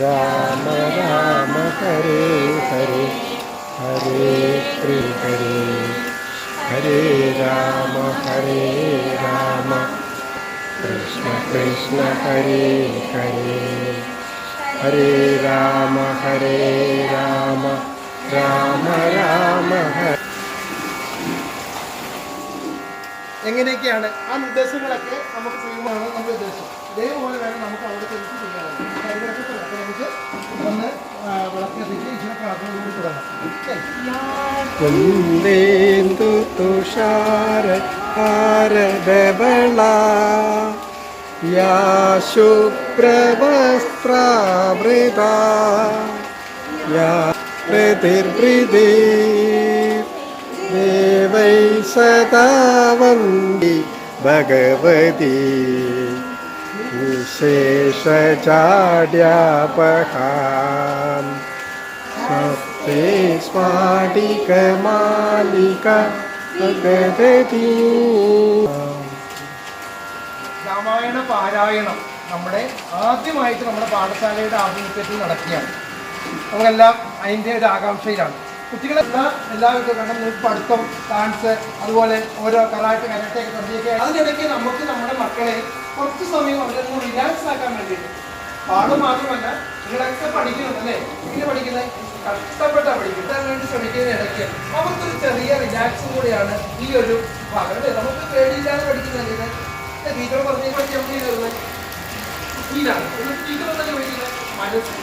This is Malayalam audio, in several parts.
राम राम हरे हरे हरे कृष्ण हरे हरे राम हरे राम कृष्ण कृष्ण हरे हरे हरे राम हरे राम राम राम हरे എങ്ങനെയൊക്കെയാണ് ആ നിർദ്ദേശങ്ങളൊക്കെ നമുക്ക് ചെയ്യുമ്പോഴാണ് നമ്മുടെ ഉദ്ദേശം ഇതേപോലെ വേണം നമുക്ക് അവിടെ തിരിച്ച് ഓക്കെ? കുന്ദേന്ദു തുഷാര ഹാരബള യാ ശുഭ്രവസ്ത്രാവൃത യാ ദേവൈ സദാവന്തി ഭഗവതി. വിശേഷചാഡ്യാപഹാം ഭഗവതി. രാമായണ പാരായണം നമ്മുടെ ആദ്യമായിട്ട് നമ്മുടെ പാഠശാലയുടെ ആഭിമുഖ്യത്തിൽ നടക്കുകയാണ്. നമ്മളെല്ലാം അതിന്റെ ഒരു ആകാംക്ഷയിലാണ്. കുട്ടികളെല്ലാം എല്ലാവരും നിങ്ങൾക്ക് പഠിത്തം ഡാൻസ് അതുപോലെ ഓരോ കരാട്ടെ ഒക്കെ തുടങ്ങിയൊക്കെ. അതിനിടയ്ക്ക് നമുക്ക് നമ്മുടെ മക്കളെ കുറച്ച് സമയം അവരെ ഒന്ന് റിലാക്സ് ആക്കാൻ വേണ്ടിയിട്ട്. പാട് മാത്രമല്ല നിങ്ങളൊക്കെ പഠിക്കുന്നുണ്ട് അല്ലേ? ഇങ്ങനെ പഠിക്കുന്നത് കഷ്ടപ്പെട്ടാ പഠിക്കാൻ വേണ്ടി ശ്രമിക്കുന്നതിനിടയ്ക്ക് അവർക്കൊരു ചെറിയ റിലാക്സും കൂടിയാണ് ഈ ഒരു ഭാഗം നമുക്ക് പേടിയില്ലാതെ പഠിക്കുന്നില്ല ടീച്ചർ നമ്മൾ പഠിക്കാൻ വേണ്ടിയിരുന്നത് ഫീലാണ് ടീച്ചർ തന്നെ പഠിക്കുന്നത് മനസ്സ്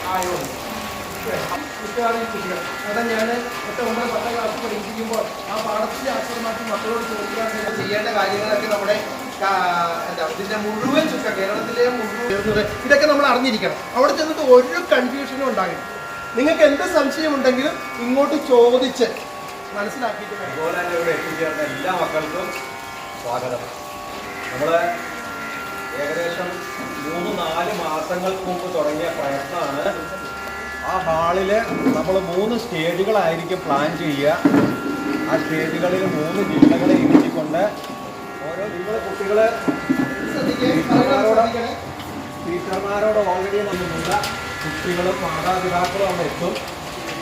കുട്ടികൾ കാരണം ഞാൻ എട്ട് ഒമ്പത് പത്താം ക്ലാസ് പഠിപ്പിക്കുമ്പോൾ ആ പാഠത്തിന്റെ ആശ്രമാക്കി മക്കളോട് ചോദിക്കാൻ ചെയ്യേണ്ട കാര്യങ്ങളൊക്കെ നമ്മുടെ എന്താ മുഴുവൻ ചുക്ക കേരളത്തിലെ മുഴുവൻ ഇതൊക്കെ നമ്മൾ അറിഞ്ഞിരിക്കണം അവിടെ ചെന്നിട്ട് ഒരു കൺഫ്യൂഷനും ഉണ്ടാകില്ല നിങ്ങൾക്ക് എന്ത് സംശയം ഉണ്ടെങ്കിലും ഇങ്ങോട്ട് ചോദിച്ച് മനസ്സിലാക്കിയിട്ട് അതുപോലെ തന്നെ ഇവിടെ എത്തിച്ചേർന്ന എല്ലാ മക്കൾക്കും സ്വാഗതം നമ്മൾ ഏകദേശം മൂന്ന് നാല് മാസങ്ങൾക്ക് മുമ്പ് തുടങ്ങിയ പ്രയത്നമാണ് ആ ഹാളിൽ നമ്മൾ മൂന്ന് സ്റ്റേജുകളായിരിക്കും പ്ലാൻ ചെയ്യുക. ആ സ്റ്റേജുകളിൽ മൂന്ന് ജില്ലകളെ ഇരുത്തിക്കൊണ്ട് ഓരോ നിങ്ങൾ കുട്ടികൾ ടീച്ചർമാരോട് ഓൾറെഡി നമ്മളുള്ള കുട്ടികളും മാതാപിതാക്കളും അവിടെ എത്തും.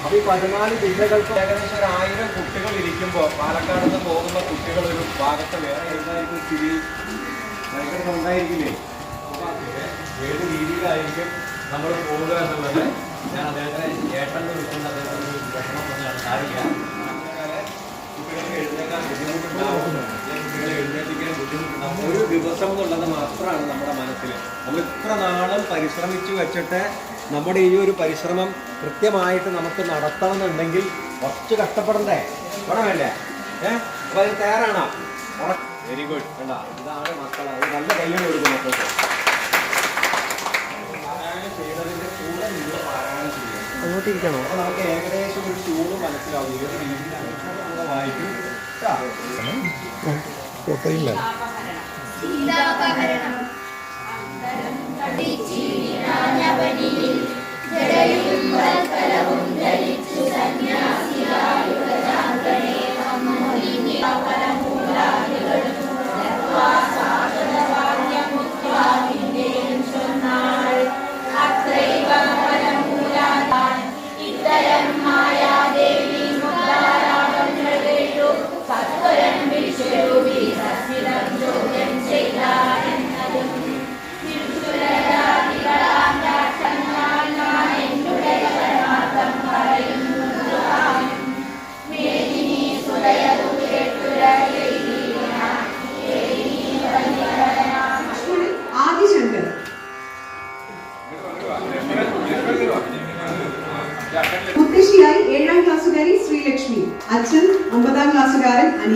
അപ്പോൾ ഈ പതിനാല് ജില്ലകൾക്ക് ഏകദേശം ഒരു ആയിരം കുട്ടികൾ ഇരിക്കുമ്പോൾ പാലക്കാട് നിന്ന് പോകുന്ന കുട്ടികൾ ഒരു ഭാഗത്ത് വേറെ എന്തായിരിക്കും സ്ഥിതി? ഭയങ്കര ഉണ്ടായിരിക്കില്ലേ ഏത് രീതിയിലായിരിക്കും നമ്മൾ പോവുക എന്നുള്ളത് ഞാൻ അദ്ദേഹത്തിന് ഏട്ടന്റെ വിളിക്കുന്ന അദ്ദേഹത്തിന് വിഷമം എഴുന്നേൽപ്പിക്കാൻ ബുദ്ധിമുട്ടുണ്ടാവും. ഒരു ദിവസം എന്നുള്ളത് മാത്രമാണ് നമ്മുടെ മനസ്സിൽ. നമ്മൾ ഇത്ര നാളും പരിശ്രമിച്ചു വെച്ചിട്ട് നമ്മുടെ ഈ ഒരു പരിശ്രമം കൃത്യമായിട്ട് നമുക്ക് നടത്തണമെന്നുണ്ടെങ്കിൽ കുറച്ച് കഷ്ടപ്പെടണ്ടേ? വേണമല്ലേ? ഏഹ് അപ്പൊ അതിന് തയ്യാറാണോ? വെരി ഗുഡ് വേണ്ട ഇതാണ് മക്കൾ അത് നല്ല കയ്യിൽ കൊടുക്കും മക്കൾക്ക്. പാരായണം കൂടെ നിങ്ങൾ പാരായണം ചെയ്യുക. അങ്ങോട്ടിരിക്കണോ? അപ്പോൾ നമുക്ക് ഏകദേശം ഒരു ട്യൂണ് മനസ്സിലാവും. ഏത് രീതിയിലാണ് നമ്മൾ വായിക്കും. കേട്ടോ ഫോട്ടോ ഇല്ല സീതാപഹരണം.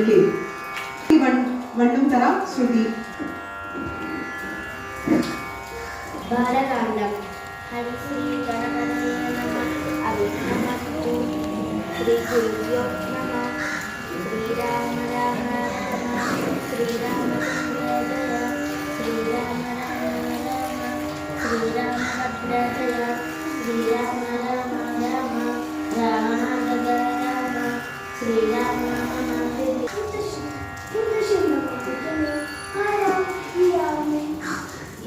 ക്ലാസ്സുകാരൻ അനികേ വണ്ടുംതറ ശ്രുതി ബാലകാണ്ഡം ഹരിശ്രീ ഗണപതയേ നമ അവിഘ്നമസ്തു ശ്രീ ഗുരുഭ്യോ നമ ശ്രീരാമ രാമ രാമ ശ്രീരാമചന്ദ്ര ജയ ശ്രീരാമ രാമ രാമ ശ്രീരാമഭദ്ര ജയ ശ്രീരാമ രാമ രാമ രാമാനന്ദ രാമ ശ്രീരാമ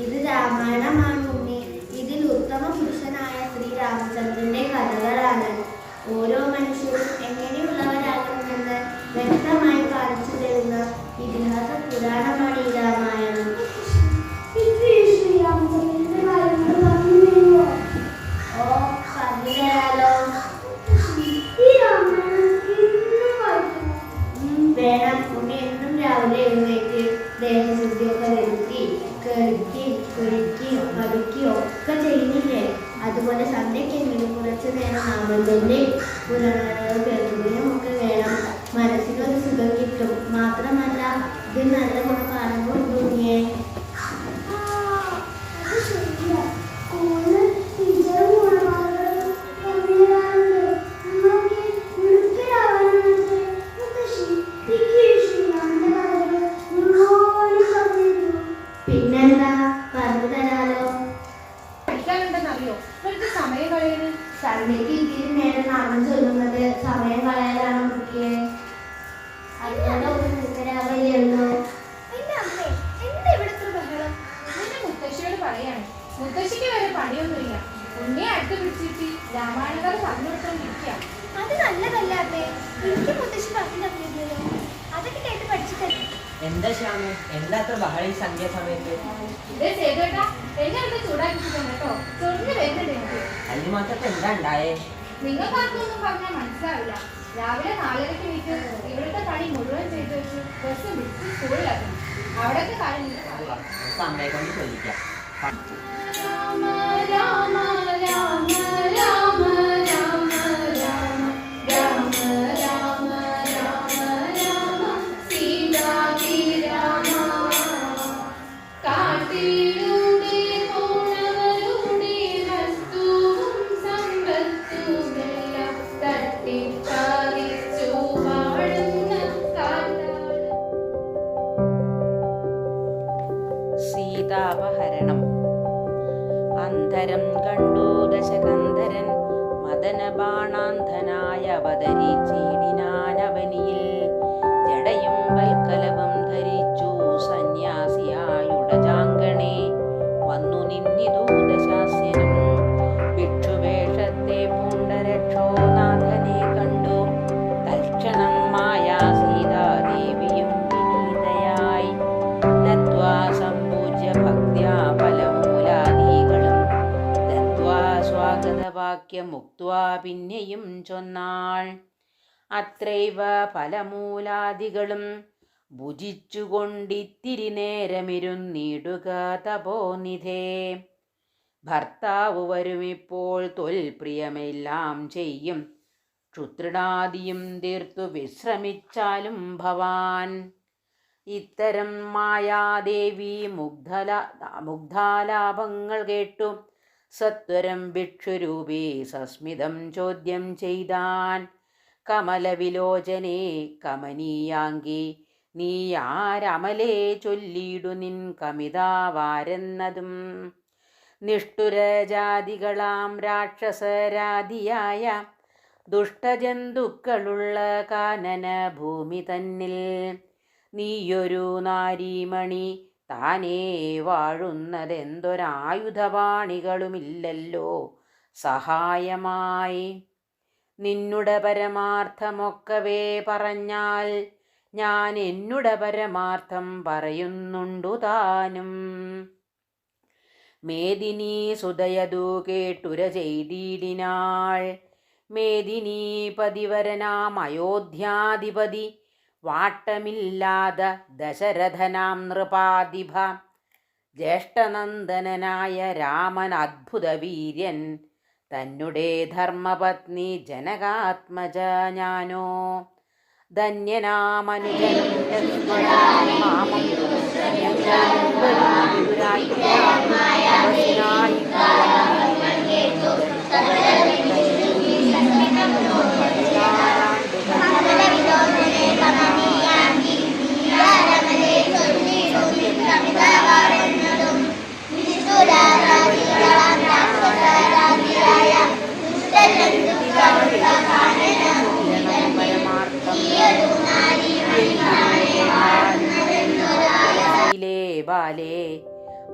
ഇത് രാമായണമാണ് ഉണ്ണി. ഇതിൽ ഉത്തമ പുരുഷനായ ശ്രീ രാമചന്ദ്രന്റെ കഥകളാണ്. ഓരോ മനുഷ്യരും എങ്ങനെയുള്ളവരാകണമെന്ന് വ്യക്തമായി കാണിച്ചു തരുന്ന ഇതിഹാസ പുരാണമാണ് ഈ രാമായണം. സന്ധ്യക്കെങ്കിലും കുറച്ചു നേരം നാമം കേൾക്കുകയും ഒക്കെ വേണം. മനസ്സിനൊരു സുഖം കിട്ടും. മാത്രമല്ല ഇത് നല്ല ഗുണം കാണുമ്പോൾ തോന്നിയേ. മുത്തശ്ശിക്ക് വരെ പണിയൊന്നുമില്ല. ഉണ്ണിയെ അടുത്ത് പിടിച്ചിട്ട് രാമായണകഥ പറഞ്ഞു കൊടുത്തോണ്ടിരിക്കുക അത് നല്ലതല്ല അമ്മേ എനിക്ക് മുത്തശ്ശി പറഞ്ഞു അതൊക്കെ കേട്ട് പഠിച്ചിട്ടല്ലേ? എന്താ ശ്യാമു? എന്താ അത്ര ബഹളം ഈ സന്ധ്യാസമയത്ത് ഇതേ ചെയ്തേട്ടാ എന്നെ അടുത്ത് ചൂടാക്കിയിട്ടുണ്ട് കേട്ടോ. ചൊറിഞ്ഞ് വരുന്നുണ്ട് എനിക്ക്. അതിന് മാത്രം എന്താ ഉണ്ടായേ? നിങ്ങൾക്ക് പറഞ്ഞാൽ മനസ്സിലാവില്ല. രാവിലെ നാലരയ്ക്ക് വീട്ട് ഇവിടുത്തെ പണി മുഴുവൻ ചെയ്ത് വെച്ച് ബസ് പിടിച്ച് സ്കൂളിലാക്കും അവിടത്തെ കാര്യം നിങ്ങൾക്ക് അറിയാം നമുക്ക് അമ്മയെ കൊണ്ട് ചോദിക്കാം. Rama Rama Rama. സുന്ദരം കണ്ടു ദശകന്ധരൻ മദന ബാണാന്ധനായ അവതരിച്ചിടിനാനവനിയിൽ സ്വാഗതവാക്യമുക്ത്വാ പിന്നെയും ചൊന്നാൾ. അത്രൈവ ഫലമൂലാദികളും ഭുജിച്ചുകൊണ്ടിത്തിരി നേരമിരുന്നിടുക തപോനിധേ. ഭർത്താവ് വരുമിപ്പോൾ തൊൽപ്രിയമെല്ലാം ചെയ്യും. ക്ഷുത്രിടാദിയും തീർത്തു വിശ്രമിച്ചാലും ഭവാൻ. ഇത്തരം മായാദേവി മുഗ്ധല മുഗ്ധാലാപങ്ങൾ കേട്ടു സത്വരം ഭിക്ഷുരൂപീ സസ്മിതം ചോദ്യം ചെയ്താൻ. കമലവിലോചനേ കമനീയാങ്കി നീ ആരമലേ ചൊല്ലിയിടു നിൻ കമിതാവാരെന്നതും. നിഷ്ഠുരജാതികളാം രാക്ഷസരാതിയായ ദുഷ്ടജന്തുക്കളുള്ള കാനന ഭൂമി തന്നിൽ. നീയൊരു നാരീമണി താനേ വാഴുന്നതെന്തൊരായുധപാണികളുമില്ലല്ലോ. സഹായമായി. നിന്നുടെ പരമാർത്ഥമൊക്കവേ പറഞ്ഞാൽ ഞാൻ എന്നുടെ പരമാർത്ഥം പറയുന്നുണ്ടു താനും. മേദിനി സുതയതു കേട്ടുര ചെയ്തിടിനാൾ. മേദിനി പതിവരനാം അയോധ്യാധിപതി വാട്ടമില്ലാത ദശരഥനാം നൃപാതിഭ ജ്യേഷ്ഠനന്ദനായ രാമൻ അദ്ഭുത വീര്യൻ തന്നെ ധർമ്മപത്നി ജനകാത്മജ ഞാനോ. ധന്യനാമനുജനും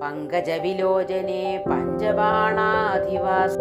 പങ്കജവിലോചനെ പഞ്ചബാണാധിവാസ